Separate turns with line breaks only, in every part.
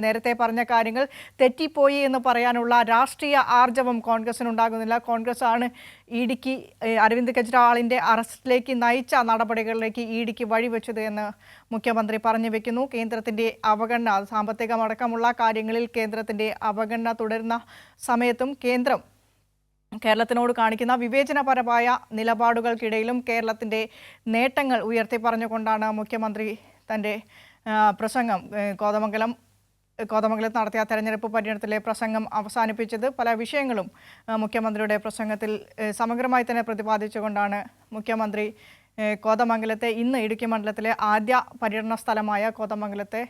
നേരത്തെ പറഞ്ഞ കാര്യങ്ങൾ തെറ്റിപ്പോയി എന്ന് പറയാനുള്ള രാഷ്ട്രീയ ആർജവം കോൺഗ്രസിനുണ്ടാകുന്നില്ല. കോൺഗ്രസ് ആണ് ഇ ഡിക്ക് അരവിന്ദ് കെജ്രിവാളിന്റെ അറസ്റ്റിലേക്ക് നയിച്ച നടപടികളിലേക്ക് ഇ ഡിക്ക് വഴിവെച്ചത് എന്ന് മുഖ്യമന്ത്രി പറഞ്ഞു വെക്കുന്നു. കേന്ദ്രത്തിന്റെ അവഗണന സാമ്പത്തികമടക്കമുള്ള കാര്യങ്ങളിൽ കേന്ദ്രത്തിന്റെ അവഗണന തുടരുന്ന സമയത്തും കേന്ദ്രം കേരളത്തിനോട് കാണിക്കുന്ന വിവേചനപരമായ നിലപാടുകൾക്കിടയിലും കേരളത്തിന്റെ നേട്ടങ്ങൾ ഉയർത്തി പറഞ്ഞുകൊണ്ടാണ് മുഖ്യമന്ത്രി തന്റെ പ്രസംഗം കോതമംഗലം കോതമംഗലത്ത് നടത്തിയ തെരഞ്ഞെടുപ്പ് പര്യടനത്തിലെ പ്രസംഗം അവസാനിപ്പിച്ചത് പല വിഷയങ്ങളും മുഖ്യമന്ത്രിയുടെ പ്രസംഗത്തിൽ സമഗ്രമായി തന്നെ പ്രതിപാദിച്ചുകൊണ്ടാണ് മുഖ്യമന്ത്രി കോതമംഗലത്തെ ഇന്ന് ഇടുക്കി മണ്ഡലത്തിലെ ആദ്യ പര്യടന സ്ഥലമായ കോതമംഗലത്തെ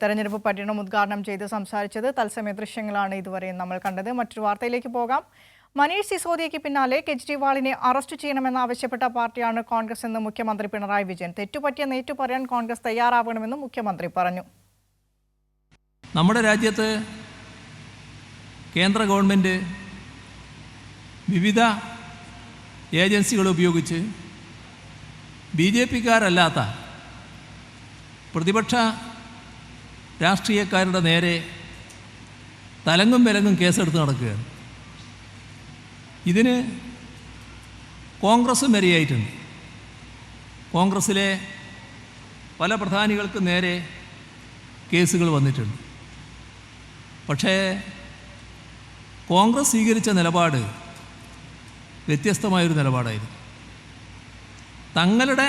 തെരഞ്ഞെടുപ്പ് പര്യടനം ഉദ്ഘാടനം ചെയ്ത് സംസാരിച്ചത് തത്സമയ ദൃശ്യങ്ങളാണ് ഇതുവരെയും നമ്മൾ കണ്ടത്. മറ്റൊരു വാർത്തയിലേക്ക് പോകാം. മനീഷ് സിസോദിയയ്ക്ക് പിന്നാലെ കെജ്രിവാളിനെ അറസ്റ്റ് ചെയ്യണമെന്നാവശ്യപ്പെട്ട പാർട്ടിയാണ് കോൺഗ്രസ് എന്ന് മുഖ്യമന്ത്രി പിണറായി വിജയൻ. തെറ്റുപറ്റിയ നേറ്റു പറയാൻ കോൺഗ്രസ് തയ്യാറാവണമെന്നും മുഖ്യമന്ത്രി പറഞ്ഞു.
നമ്മുടെ രാജ്യത്ത് കേന്ദ്ര ഗവൺമെന്റ് വിവിധ ഏജൻസികൾ ഉപയോഗിച്ച് ബി ജെ പിക്കാരല്ലാത്ത പ്രതിപക്ഷ രാഷ്ട്രീയക്കാരുടെ നേരെ തലങ്ങും വിലങ്ങും കേസെടുത്ത് നടക്കുകയാണ്. ഇതിന് കോൺഗ്രസും വരെയായിട്ടുണ്ട് കോൺഗ്രസ്സിലെ പല പ്രധാനികൾക്ക് നേരെ കേസുകൾ വന്നിട്ടുണ്ട്. പക്ഷേ കോൺഗ്രസ് സ്വീകരിച്ച നിലപാട് വ്യത്യസ്തമായൊരു നിലപാടായിരുന്നു. തങ്ങളുടെ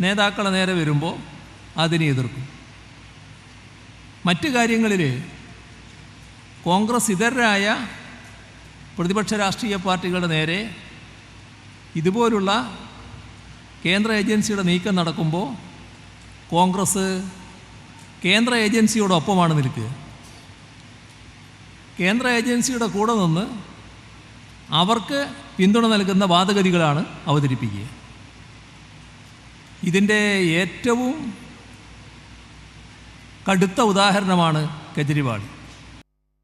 നേതാക്കളെ നേരെ വരുമ്പോൾ അതിനെ എതിർക്കും. മറ്റു കാര്യങ്ങളിൽ കോൺഗ്രസ് ഇതരായ പ്രതിപക്ഷ രാഷ്ട്രീയ പാർട്ടികളുടെ നേരെ ഇതുപോലുള്ള കേന്ദ്ര ഏജൻസിയുടെ നീക്കം നടക്കുമ്പോൾ കോൺഗ്രസ് കേന്ദ്ര ഏജൻസിയോടൊപ്പമാണ് നിൽക്കുക. കേന്ദ്ര ഏജൻസിയുടെ കൂടെ നിന്ന് അവർക്ക് പിന്തുണ നൽകുന്ന വാദഗതികളാണ് അവതരിപ്പിക്കുക. ഇതിന്റെ ഏറ്റവും കടുത്ത ഉദാഹരണമാണ് കെജ്രിവാൾ.